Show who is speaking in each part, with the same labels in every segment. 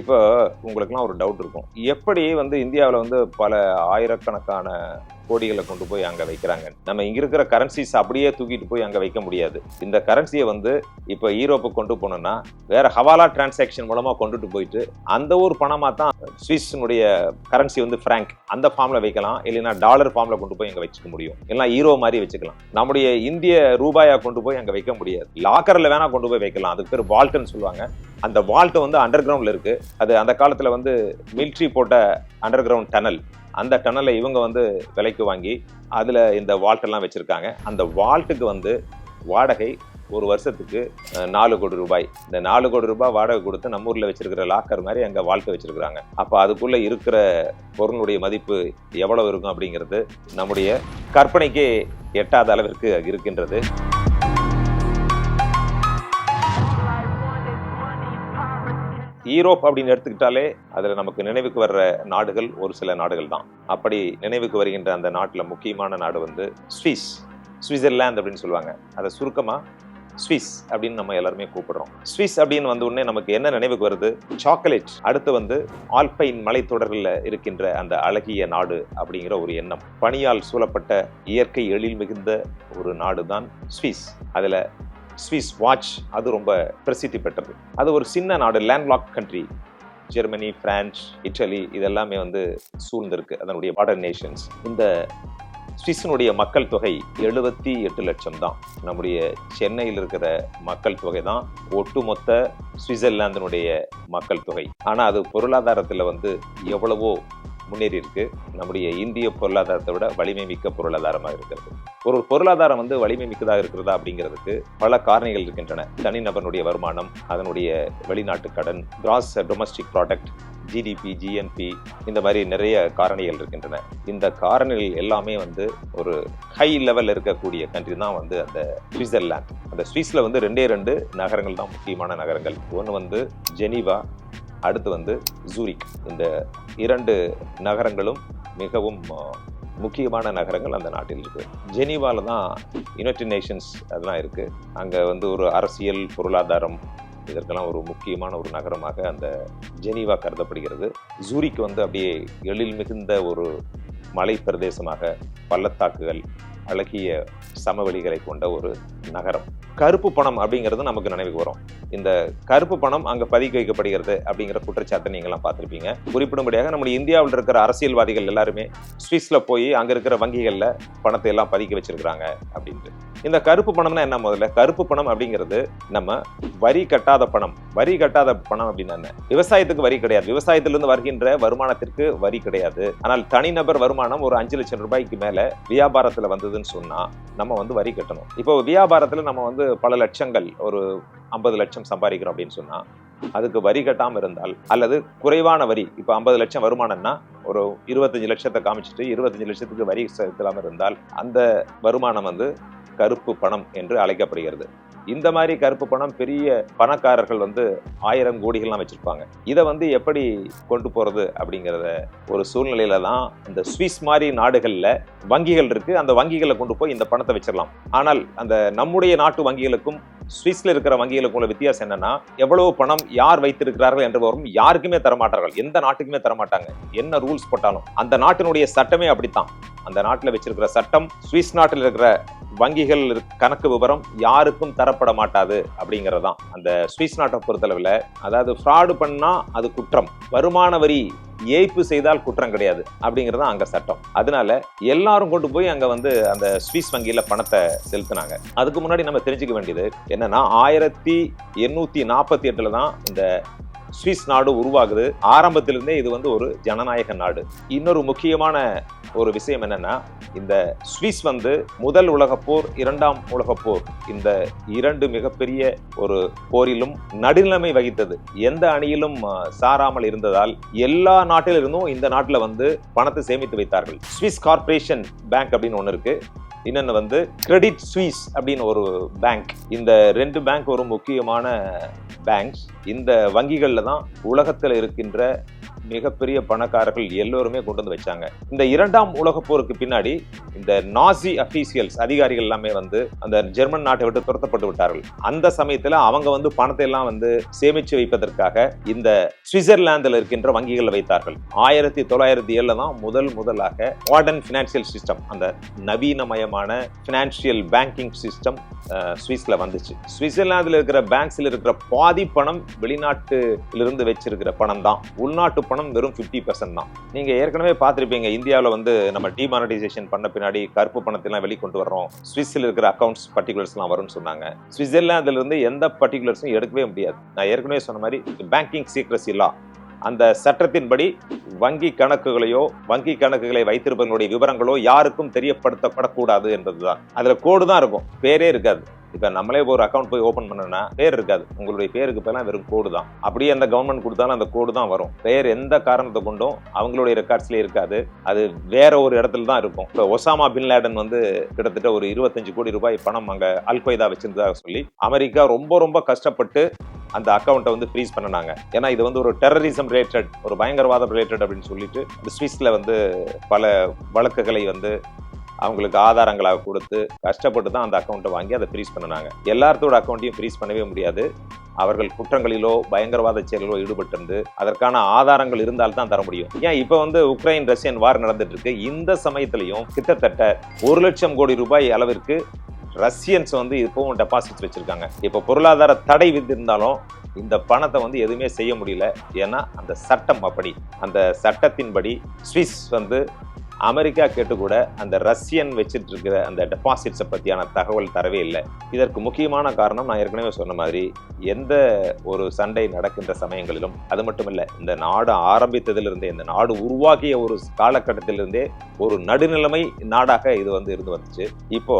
Speaker 1: இப்போ உங்களுக்குலாம் ஒரு டவுட் இருக்கும். எப்படி வந்து இந்தியாவில் வந்து பல ஆயிரக்கணக்கான கோடிகளை கொண்டு போய் அங்கே வைக்கிறாங்க? நம்ம இங்கே இருக்கிற கரன்சிஸ் அப்படியே தூக்கிட்டு போய் அங்கே வைக்க முடியாது. இந்த கரன்சியை வந்து இப்போ ஈரோப்பு கொண்டு போனோம்னா வேற ஹவாலா டிரான்சாக்ஷன் மூலமாக கொண்டுட்டு போயிட்டு அந்த ஊர் பணமாக தான் சுவிஸ்னுடைய கரன்சி வந்து ஃப்ராங்க் அந்த ஃபார்மில் வைக்கலாம். இல்லைன்னா டாலர் ஃபார்மில் கொண்டு போய் அங்கே வச்சுக்க முடியும். இல்லைன்னா ஈரோ மாதிரி வச்சுக்கலாம். நம்முடைய இந்திய ரூபாயை கொண்டு போய் அங்கே வைக்க முடியாது. லாக்கரில் வேணால் கொண்டு போய் வைக்கலாம். அதுக்கு பேர் வால்ட்னு சொல்லுவாங்க. அந்த வால்ட் வந்து அண்டர் கிரவுண்டில் இருக்குது அது அந்த காலத்தில் வந்து மில்ட்ரி போட்ட அண்டர் கிரவுண்ட் டனல் அந்த டனலை இவங்க வந்து விலைக்கு வாங்கி அதில் இந்த வால்ட்டெல்லாம் வச்சுருக்காங்க. அந்த வால்ட்டுக்கு வந்து வாடகை ஒரு வருஷத்துக்கு நாலு கோடி ரூபாய். இந்த நாலு கோடி ரூபாய் வாடகை கொடுத்து நம்ம ஊரில் வச்சிருக்கிற லாக்கர் மாதிரி அங்கே வாழ்க்கை வச்சிருக்கிறாங்க. அப்போ அதுக்குள்ளே இருக்கிற பொருளுடைய மதிப்பு எவ்வளவு இருக்கும் அப்படிங்கிறது நம்முடைய கற்பனைக்கே எட்டாத அளவிற்கு இருக்கின்றது. ஈரோப் அப்படின்னு எடுத்துக்கிட்டாலே அதில் நமக்கு நினைவுக்கு வர்ற நாடுகள் ஒரு சில நாடுகள் தான். அப்படி நினைவுக்கு வருகின்ற அந்த நாட்டில் முக்கியமான நாடு வந்து ஸ்விஸ். சுவிட்சர்லாந்து அப்படின்னு சொல்லுவாங்க. அதை சுருக்கமாக ஸ்விஸ் அப்படின்னு நம்ம எல்லாருமே கூப்பிடுறோம். ஸ்விஸ் அப்படின்னு வந்த உடனே நமக்கு என்ன நினைவுக்கு வருது? சாக்லேட். அடுத்து வந்து ஆல்பைன் மலைத்தொடரில் இருக்கின்ற அந்த அழகிய நாடு அப்படிங்கிற ஒரு எண்ணம். பனியால் சூழப்பட்ட இயற்கை எழில் மிகுந்த ஒரு நாடு தான் ஸ்விஸ். அதில் ஸ்விஸ் வாட்ச் அது ரொம்ப பிரசித்தி பெற்றது. அது ஒரு சின்ன நாடு landlock country Germany France Italy இதெல்லாமே வந்து சூழ்ந்திருக்கு அதனுடைய பார்டர் நேஷன்ஸ் இந்த சுவிஸினுடைய மக்கள் தொகை எழுபத்தி எட்டு லட்சம் தான். நம்முடைய சென்னையில் இருக்கிற மக்கள் தொகை தான் ஒட்டுமொத்த சுவிட்சர்லாந்தினுடைய மக்கள் தொகை. ஆனால் அது பொருளாதாரத்தில் வந்து எவ்வளவோ முன்னேறி இருக்கு நம்முடைய இந்திய பொருளாதாரத்தை விட வலிமை மிக்க பொருளாதாரமாக இருக்கிறது. ஒரு பொருளாதாரம் வந்து வலிமை மிக்கதாக இருக்கிறதா அப்படிங்கிறதுக்கு பல காரணிகள் இருக்கின்றன. தனிநபருடைய வருமானம் அதனுடைய வெளிநாட்டு கடன் gross domestic product GDP GNP இந்த மாதிரி நிறைய காரணிகள் இருக்கின்றன. இந்த காரணிகள் எல்லாமே வந்து ஒரு ஹை லெவலில் இருக்கக்கூடிய கண்ட்ரி தான் வந்து அந்த சுவிட்சர்லாந்து அந்த சுவிஸ்ல வந்து ரெண்டே ரெண்டு நகரங்கள் தான் முக்கியமான நகரங்கள். ஒன்று வந்து ஜெனீவா அடுத்து வந்து ஜூரிக் இந்த இரண்டு நகரங்களும் மிகவும் முக்கியமான நகரங்கள் அந்த நாட்டில் இருக்குது ஜெனீவாவில் தான் யுனைடெட் நேஷன்ஸ் அதெல்லாம் இருக்குது அங்கே வந்து ஒரு அரசியல் பொருளாதாரம் இதற்கெல்லாம் ஒரு முக்கியமான ஒரு நகரமாக அந்த ஜெனீவா கருதப்படுகிறது. ஜூரிக் வந்து அப்படியே எழில் மிகுந்த ஒரு மலை பிரதேசமாக பள்ளத்தாக்குகள் அழகிய சமவெளிகளை கொண்ட ஒரு நகரம். கருப்பு பணம் அப்படிங்கிறது நமக்கு நினைவுக்கு வரும். இந்த கருப்பு பணம் அங்கே பதுக்கி வைக்கப்படுகிறது அப்படிங்கிற குற்றச்சாட்டை நீங்களாம் பார்த்துருப்பீங்க. குறிப்பிடும்படியாக நம்முடைய இந்தியாவில் இருக்கிற அரசியல்வாதிகள் எல்லாருமே சுவிஸ்ல போய் அங்கே இருக்கிற வங்கிகளில் பணத்தை எல்லாம் பதுக்கி வச்சிருக்கிறாங்க அப்படின்ட்டு. இந்த கருப்பு பணம்னா என்ன முதல்ல? கருப்பு பணம் அப்படிங்கிறது நம்ம வரி கட்டாத பணம். வரி கட்டாத பணம் அப்படின்னா என்ன? விவசாயத்துக்கு வரி கிடையாது. விவசாயத்திலிருந்து வருகின்ற வருமானத்திற்கு வரி கிடையாது. ஆனால் தனிநபர் வருமானம் ஒரு அஞ்சு லட்சம் ரூபாய்க்கு மேல வியாபாரத்துல வந்ததுன்னு சொன்னா நம்ம வந்து வரி கட்டணும். இப்போ வியாபாரத்துல நம்ம வந்து பல லட்சங்கள் ஒரு ஐம்பது லட்சம் சம்பாதிக்கிறோம் அப்படின்னு சொன்னா அதுக்கு வரி கட்டாமல் இருந்தால் அல்லது குறைவான வரி இப்போ ஐம்பது லட்சம் வருமானம்னா ஒரு இருபத்தஞ்சு லட்சத்தை காமிச்சிட்டு இருபத்தஞ்சு லட்சத்துக்கு வரி செலுத்தாமல் இருந்தால் அந்த வருமானம் வந்து கருப்பு பணம் என்று அழைக்கப்படுகிறது. இந்த மாதிரி கருப்பு பணம் பெரிய பணக்காரர்கள் வந்து ஆயிரம் கோடிகள்லாம் வச்சுருப்பாங்க. இதை வந்து எப்படி கொண்டு போகிறது அப்படிங்கிறத ஒரு சூழ்நிலையில தான் இந்த சுவிஸ் மாதிரி நாடுகளில் வங்கிகள் இருக்குது அந்த வங்கிகளை கொண்டு போய் இந்த பணத்தை வச்சிடலாம். ஆனால் அந்த நம்முடைய நாட்டு வங்கிகளுக்கும் சுவிஸ்ல இருக்கிற வங்கிகளுக்கு உள்ள வித்தியாசம் என்னன்னா எவ்வளவு பணம் யார் வைத்திருக்கிறார்கள் என்று வரும் யாருக்குமே தரமாட்டார்கள். எந்த நாட்டுக்குமே தரமாட்டாங்க. என்ன ரூல்ஸ் போட்டாலும். அந்த நாட்டினுடைய சட்டமே அப்படித்தான். அந்த நாட்டில் வச்சிருக்கிற சட்டம் சுவிஸ் நாட்டில் இருக்கிற வங்கிகள் கணக்கு விவரம் யாருக்கும் தரப்பட மாட்டாது அப்படிங்கிறதான் அந்த சுவிஸ் நாட்டை பொறுத்தளவில் அதாவது ஃப்ராடு பண்ணா அது குற்றம். வருமான வரி ஏய்ப்பு செய்தால் குற்றம் கிடையாது அப்படிங்கிறது அங்கே சட்டம். அதனால எல்லாரும் கொண்டு போய் அங்கே வந்து அந்த சுவிஸ் வங்கியில் பணத்தை செலுத்தினாங்க. அதுக்கு முன்னாடி நம்ம தெரிஞ்சுக்க வேண்டியது என்னன்னா ஆயிரத்தி எண்ணூற்றி நாற்பத்தி எட்டில் தான் இந்த சுவிஸ் நாடு உருவாகுது. ஆரம்பத்திலிருந்தே இது வந்து ஒரு ஜனநாயக நாடு. இன்னொரு முக்கியமான ஒரு விஷயம் என்னன்னா இந்த சுவிஸ் வந்து முதல் உலகப் போர் இரண்டாம் உலகப் போர் இந்த இரண்டு மிகப்பெரிய ஒரு போரிலும் நடுநிலைமை வகித்தது. எந்த அணியிலும் சாராமல் இருந்ததால் எல்லா நாட்டிலிருந்தும் இந்த நாட்டில் வந்து பணத்தை சேமித்து வைத்தார்கள். சுவிஸ் கார்ப்பரேஷன் பேங்க் அப்படின்னு ஒன்று இருக்கு. இன்னொன்று வந்து கிரெடிட் சுவிஸ் அப்படின்னு ஒரு பேங்க். இந்த ரெண்டு பேங்க் ஒரு முக்கியமான பேங்க்ஸ் இந்த வங்கிகளில் தான் உலகத்தில் இருக்கின்ற மிகப்பெரிய பணக்காரர்கள் எல்லோருமே கொண்டு வந்து வச்சாங்க. இந்த இரண்டாம் உலக போருக்கு பின்னாடி இந்த நாசி அபிஷியல்ஸ் அதிகாரிகள் எல்லாமே வந்து அந்த ஜெர்மன் நாட்டை விட்டு துரத்தப்பட்டு விட்டார்கள். அந்த சமயத்தில் அவங்க வந்து பணத்தை எல்லாம் வந்து சேமிச்சு வைப்பதற்காக இந்த சுவிட்சர்லாந்தில் இருக்கின்ற வங்கிகள் வைத்தார்கள். ஆயிரத்தி தொள்ளாயிரத்தி ஏழில் தான் முதல் முதலாக மாடர்ன் ஃபினான்சியல் சிஸ்டம் அந்த நவீனமயமான ஃபினான்சியல் பேங்கிங் சிஸ்டம் சுவிஸ்ல வந்துச்சு. சுவிட்சர்லாந்தில் இருக்கிற பேங்க்ஸில் இருக்கிற பாதி பணம் வெளிநாட்டிலிருந்து வச்சிருக்கிற பணம் தான் உள்நாட்டு பணம் வெறும் 50% பர்சன்ட் தான். நீங்க ஏற்கனவே பார்த்துருப்பீங்க இந்தியாவில் வந்து நம்ம டிமானடைசேஷன் பண்ண பின்னாடி கருப்பு பணத்தை எல்லாம் வெளிக்கொண்டு வர்றோம். சுவிஸ்ல இருக்கிற அக்கௌண்ட்ஸ் பர்டிகுலர்ஸ் எல்லாம் வரும்னு சொன்னாங்க. சுவிட்சர்லாந்துல இருந்து எந்த பர்டிகுலர்ஸும் எடுக்கவே முடியாது. நான் ஏற்கனவே சொன்ன மாதிரி பேங்கிங் சீக்ரஸி லா அந்த சட்டத்தின்படி வங்கி கணக்குகளையோ வங்கி கணக்குகளை வைத்திருப்பவர்களுடைய விவரங்களோ யாருக்கும் தெரியப்படுத்தப்படக்கூடாது என்பதுதான். அதுல கோடு தான் இருக்கும். பேரே இருக்காது. இப்ப நம்மளே ஒரு அக்கௌண்ட் போய் ஓபன் பண்ணோம்னா பேர் இருக்காது. உங்களுடைய பேருக்கு பதிலாக வெறும் கோடு தான். அப்படியே அந்த கவர்மெண்ட் கொடுத்தாலும் அந்த கோடு தான் வரும். பேர் எந்த காரணத்தை கொண்டும் அவங்களுடைய ரெக்கார்ட்ஸ்லேயே இருக்காது. அது வேற ஒரு இடத்துல தான் இருக்கும். இப்போ ஒசாமா பின் லேடன் வந்து கிட்டத்தட்ட ஒரு இருபத்தஞ்சு கோடி ரூபாய் பணம் அங்க அல்கொய்தா வச்சிருந்ததாக சொல்லி அமெரிக்கா ரொம்ப ரொம்ப கஷ்டப்பட்டு அந்த அக்கௌண்ட்டை வந்து ஃப்ரீஸ் பண்ணினாங்க. ஏன்னா இது வந்து ஒரு டெரரிசம் ரிலேட்டட் ஒரு பயங்கரவாதம் ரிலேட்டட் அப்படின்னு சொல்லிட்டு இந்த வந்து பல வழக்குகளை வந்து அவங்களுக்கு ஆதாரங்களாக கொடுத்து கஷ்டப்பட்டு தான் அந்த அக்கௌண்ட்டை வாங்கி அதை ஃப்ரீஸ் பண்ணினாங்க. எல்லாத்தோட அக்கௌண்ட்டையும் ஃப்ரீஸ் பண்ணவே முடியாது. அவர்கள் குற்றங்களிலோ பயங்கரவாத செயலிலோ ஈடுபட்டிருந்து அதற்கான ஆதாரங்கள் இருந்தால் தான் தர முடியும். ஏன் இப்போ வந்து உக்ரைன் ரஷ்யன் வார் நடந்துட்டு இருக்கு. இந்த சமயத்திலையும் கிட்டத்தட்ட ஒரு லட்சம் கோடி ரூபாய் அளவிற்கு ரஷ்யன்ஸ் வந்து இப்பவும் டெபாசிட்ஸ் வச்சுருக்காங்க. இப்போ பொருளாதார தடை விதிருந்தாலும் இந்த பணத்தை வந்து எதுவுமே செய்ய முடியல. ஏன்னா அந்த சட்டம் அப்படி. அந்த சட்டத்தின்படி சுவிஸ் வந்து அமெரிக்கா கேட்டு கூட அந்த ரஷ்யன் வச்சுட்டு இருக்கிற அந்த டெபாசிட்ஸை பற்றியான தகவல் தரவே இல்லை. இதற்கு முக்கியமான காரணம் நான் ஏற்கனவே சொன்ன மாதிரி எந்த ஒரு சண்டை நடக்கின்ற சமயங்களிலும் அது மட்டும் இல்லை இந்த நாடு ஆரம்பித்ததிலிருந்தே இந்த நாடு உருவாக்கிய ஒரு காலகட்டத்திலிருந்தே ஒரு நடுநிலைமை நாடாக இது வந்து இருந்து வந்துச்சு. இப்போ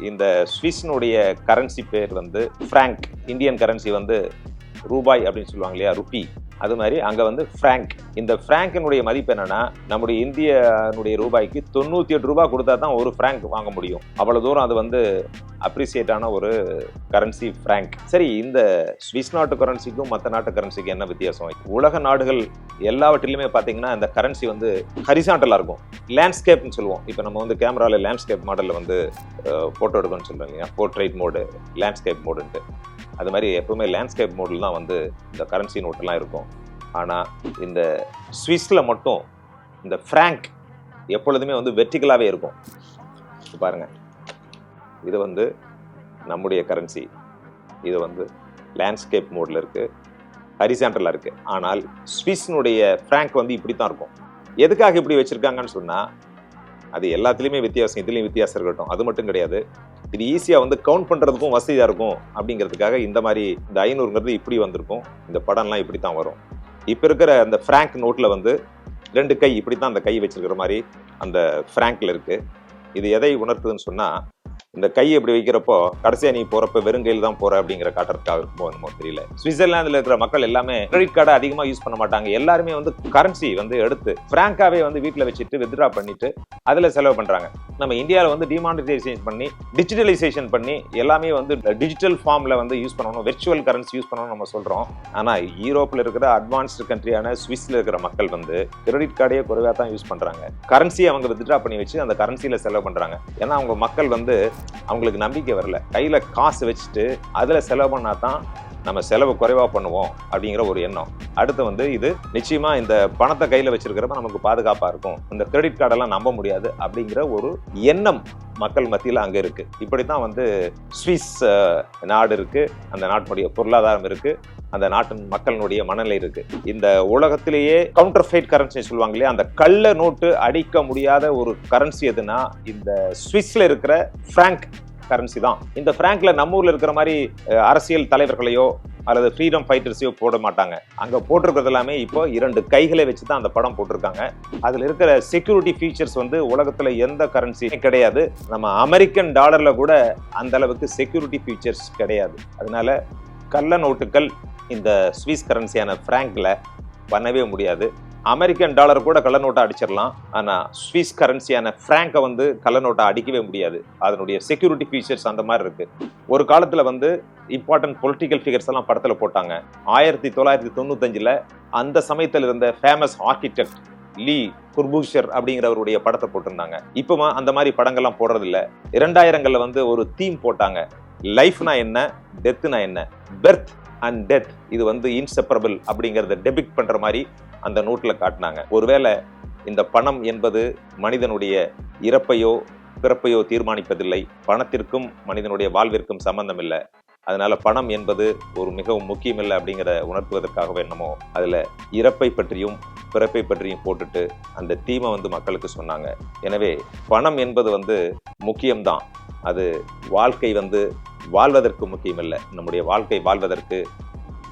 Speaker 1: இந்த சுவிஸ்னுடைய கரன்சி பேர் வந்து ஃப்ராங்க் இந்தியன் கரன்சி வந்து ரூபாய் அப்படின்னு சொல்லுவாங்க இல்லையா ருப்பி அது மாதிரி அங்கே வந்து ஃப்ராங்க் இந்த ஃப்ராங்கினுடைய மதிப்பு என்னன்னா நம்முடைய இந்தியனுடைய ரூபாய்க்கு தொண்ணூற்றி எட்டு ரூபாய் கொடுத்தா தான் ஒரு ஃப்ராங்க் வாங்க முடியும். அவ்வளோ தூரம் அது வந்து அப்ரிசியேட்டான ஒரு கரன்சி ஃப்ராங்க் சரி இந்த ஸ்விஸ் நாட்டு கரன்சிக்கும் மற்ற நாட்டு கரன்சிக்கும் என்ன வித்தியாசம்? உலக நாடுகள் எல்லாவற்றிலுமே பார்த்தீங்கன்னா இந்த கரன்சி வந்து ஹரிசாண்டலாக இருக்கும். லேண்ட்ஸ்கேப்னு சொல்லுவோம். இப்போ நம்ம வந்து கேமராவில் லேண்ட்ஸ்கேப் மாடலில் வந்து ஃபோட்டோ எடுக்கணும்னு சொல்கிறோம் இல்லையா? போர்ட்ரைட் மோடு லேண்ட்ஸ்கேப் மோடுன்ட்டு அது மாதிரி எப்பவுமே லேண்ட்ஸ்கேப் மோடில் தான் வந்து இந்த கரன்சி நோட்டெல்லாம் இருக்கும். ஆனால் இந்த ஸ்விஸில் மட்டும் இந்த ஃப்ராங்க் எப்பொழுதுமே வந்து வெர்டிகலாகவே இருக்கும். பாருங்கள் பாருங்க. இது வந்து நம்முடைய கரன்சி இது வந்து லேண்ட்ஸ்கேப் மோடில் இருக்குது ஹரிசாண்டலாக இருக்குது ஆனால் ஸ்விஸ்னுடைய ஃப்ராங்க் வந்து இப்படி தான் இருக்கும். எதுக்காக இப்படி வச்சுருக்காங்கன்னு சொன்னால் அது எல்லாத்துலேயுமே வித்தியாசம். இதுலேயும் வித்தியாசம் இருக்கட்டும். அது மட்டும் கிடையாது. இது ஈஸியாக வந்து கவுண்ட் பண்ணுறதுக்கும் வசதியாக இருக்கும் அப்படிங்கிறதுக்காக இந்த மாதிரி இந்த ஐநூறுங்கிறது இப்படி வந்திருக்கும். இந்த படம்லாம் இப்படி தான் வரும். இப்போ இருக்கிற அந்த ஃப்ராங்க் நோட்டில் வந்து ரெண்டு கை இப்படி தான் அந்த கை வச்சிருக்கிற மாதிரி அந்த ஃப்ராங்கில் இருக்குது இது எதை உணர்த்துதுன்னு சொன்னால் இந்த கை இப்படி வைக்கிறப்போ கடைசியா நீ போறப்ப வெறுங்கையில் தான் போற அப்படிங்கிற காட்டுறதுக்காக இருக்குமோ என்னமோ தெரியல. சுவிட்சர்லாந்துல இருக்கிற மக்கள் எல்லாமே கிரெடிட் கார்டை அதிகமா யூஸ் பண்ண மாட்டாங்க. எல்லாருமே வந்து கரன்சி வந்து எடுத்து பிராங்காவே வந்து வீட்டில் வச்சுட்டு வித்ட்ரா பண்ணிட்டு அதுல செலவு பண்றாங்க. நம்ம இந்தியாவில் வந்து டிமானிட்டைசேஷன் பண்ணி டிஜிட்டலைசேஷன் பண்ணி எல்லாமே வந்து டிஜிட்டல் ஃபார்ம்ல வந்து யூஸ் பண்ணணும் வெர்ச்சுவல் கரன்சி யூஸ் பண்ணணும் நம்ம சொல்றோம். ஆனா யூரோப்ல இருக்கிற அட்வான்ஸ்டு கண்ட்ரியான சுவிஸ்ல இருக்கிற மக்கள் வந்து கிரெடிட் கார்டையே குறைவாக தான் யூஸ் பண்றாங்க. கரன்சியை அவங்க வித்ட்ரா பண்ணி வச்சு அந்த கரன்சியில செலவு பண்றாங்க. ஏன்னா அவங்க மக்கள் வந்து அவங்களுக்கு நம்பிக்கை வரல. கையில் காசு வச்சுட்டு அதுல செலவு பண்ணால் தான் நம்ம செலவு குறைவா பண்ணுவோம் அப்படிங்கிற ஒரு எண்ணம். அடுத்து வந்து இது நிச்சயமா இந்த பணத்தை கையில் வச்சிருக்கிறப்ப நமக்கு பாதுகாப்பாக இருக்கும். இந்த கிரெடிட் கார்டெல்லாம் நம்ப முடியாது அப்படிங்கிற ஒரு எண்ணம் மக்கள் மத்தியில் அங்க இருக்கு. இப்படித்தான் வந்து சுவிஸ் நாடு இருக்கு. அந்த நாட்டினுடைய பொருளாதாரம் இருக்கு. அந்த நாட்டின் மக்களினுடைய மனநிலை இருக்கு. இந்த உலகத்திலேயே கவுண்டர் ஃபைட் கரன்சி சொல்லுவாங்க இல்லையா? அந்த கள்ள நோட்டு அடிக்க முடியாத ஒரு கரன்சி எதுனா இந்த ஸ்விஸ்ல இருக்கிற ஃப்ராங்க் கரன்சி தான். இந்த பிராங்க்ல நம்ம ஊர்ல இருக்கிற மாதிரி அரசியல் தலைவர்களையோ அல்லது ஃப்ரீடம் ஃபைட்டர்ஸையோ போட மாட்டாங்க. அங்கே போட்டிருக்கிறது எல்லாமே இப்போ இரண்டு கைகளை வச்சு தான் அந்த படம் போட்டிருக்காங்க. அதில் இருக்கிற செக்யூரிட்டி ஃபீச்சர்ஸ் வந்து உலகத்தில் எந்த கரன்சி கிடையாது. நம்ம அமெரிக்கன் டாலரில் கூட அந்த அளவுக்கு செக்யூரிட்டி ஃபீச்சர்ஸ் கிடையாது. அதனால கள்ள நோட்டுகள் இந்த ஸ்விஸ் கரன்சியான ஃப்ராங்கில் பண்ணவே முடியாது. அமெரிக்கன் டாலர் கூட கள்ள நோட்டை அடிச்சிடலாம். ஆனால் ஸ்விஸ் கரன்சியான ஃப்ராங்கை வந்து கள்ள நோட்டை அடிக்கவே முடியாது. அதனுடைய செக்யூரிட்டி ஃபீச்சர்ஸ் அந்த மாதிரி இருக்குது ஒரு காலத்தில் வந்து இம்பார்ட்டன்ட் பொலிட்டிக்கல் ஃபிகர்ஸ் எல்லாம் படத்தில் போட்டாங்க. ஆயிரத்தி தொள்ளாயிரத்தி தொண்ணூத்தஞ்சில் அந்த சமயத்தில் இருந்த ஃபேமஸ் ஆர்கிடெக்ட் லீ குர்பூஷர் அப்படிங்கிறவருடைய படத்தை போட்டிருந்தாங்க. இப்போ அந்த மாதிரி படங்கள்லாம் போடுறதில்ல. இரண்டாயிரங்களில் வந்து ஒரு தீம் போட்டாங்க. லைஃப்னா என்ன? டெத்துனா என்ன? பெர்த் அண்ட் டெத் இது வந்து இன்செப்பரபிள் அப்படிங்கிறத டெபிக் பண்ணுற மாதிரி அந்த நோட்டில் காட்டினாங்க. ஒருவேளை இந்த பணம் என்பது மனிதனுடைய இறப்பையோ பிறப்பையோ தீர்மானிப்பதில்லை. பணத்திற்கும் மனிதனுடைய வாழ்விற்கும் சம்பந்தம் இல்லை அதனால பணம் என்பது ஒரு மிகவும் முக்கியமில்லை அப்படிங்கிற உணர்த்துவதற்காகவே என்னமோ அதில் இறப்பை பற்றியும் பிறப்பை பற்றியும் போட்டுட்டு அந்த தீமை வந்து மக்களுக்கு சொன்னாங்க. எனவே பணம் என்பது வந்து முக்கியம்தான். அது வாழ்க்கை வந்து வாழ்வதற்கு முக்கியமில்லை. நம்முடைய வாழ்க்கை வாழ்வதற்கு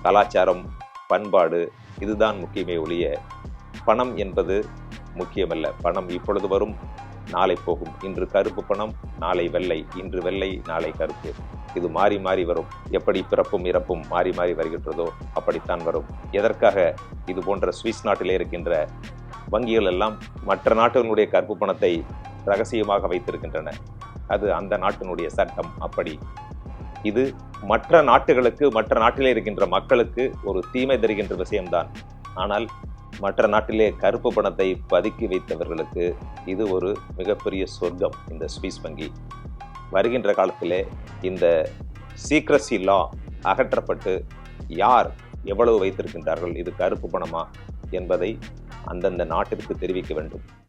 Speaker 1: கலாச்சாரம் பண்பாடு இதுதான் முக்கியமே ஒழிய பணம் என்பது முக்கியமல்ல. பணம் இப்பொழுது வரும் நாளை போகும். இன்று கருப்பு பணம் நாளை வெள்ளை. இன்று வெள்ளை நாளை கருப்பு. இது மாறி மாறி வரும். எப்படி பிறப்பும் இறப்பும் மாறி மாறி வருகின்றதோ அப்படித்தான் வரும். எதற்காக? இது போன்ற சுவிஸ் நாட்டிலே இருக்கின்ற வங்கிகள் எல்லாம் மற்ற நாட்டினுடைய கருப்பு பணத்தை ரகசியமாக வைத்திருக்கின்றன. அது அந்த நாட்டினுடைய சட்டம் அப்படி. இது மற்ற நாட்டுகளுக்கு மற்ற நாட்டிலே இருக்கின்ற மக்களுக்கு ஒரு தீமை தருகின்ற விஷயம்தான். ஆனால் மற்ற நாட்டிலே கருப்பு பணத்தை பதுக்கி வைத்தவர்களுக்கு இது ஒரு மிகப்பெரிய சொர்க்கம் இந்த ஸ்விஸ் வங்கி. வருகின்ற காலத்திலே இந்த சீக்ரஸி லா அகற்றப்பட்டு யார் எவ்வளவு வைத்திருக்கின்றார்கள் இது கருப்பு பணமா என்பதை அந்தந்த நாட்டிற்கு தெரிவிக்க வேண்டும்.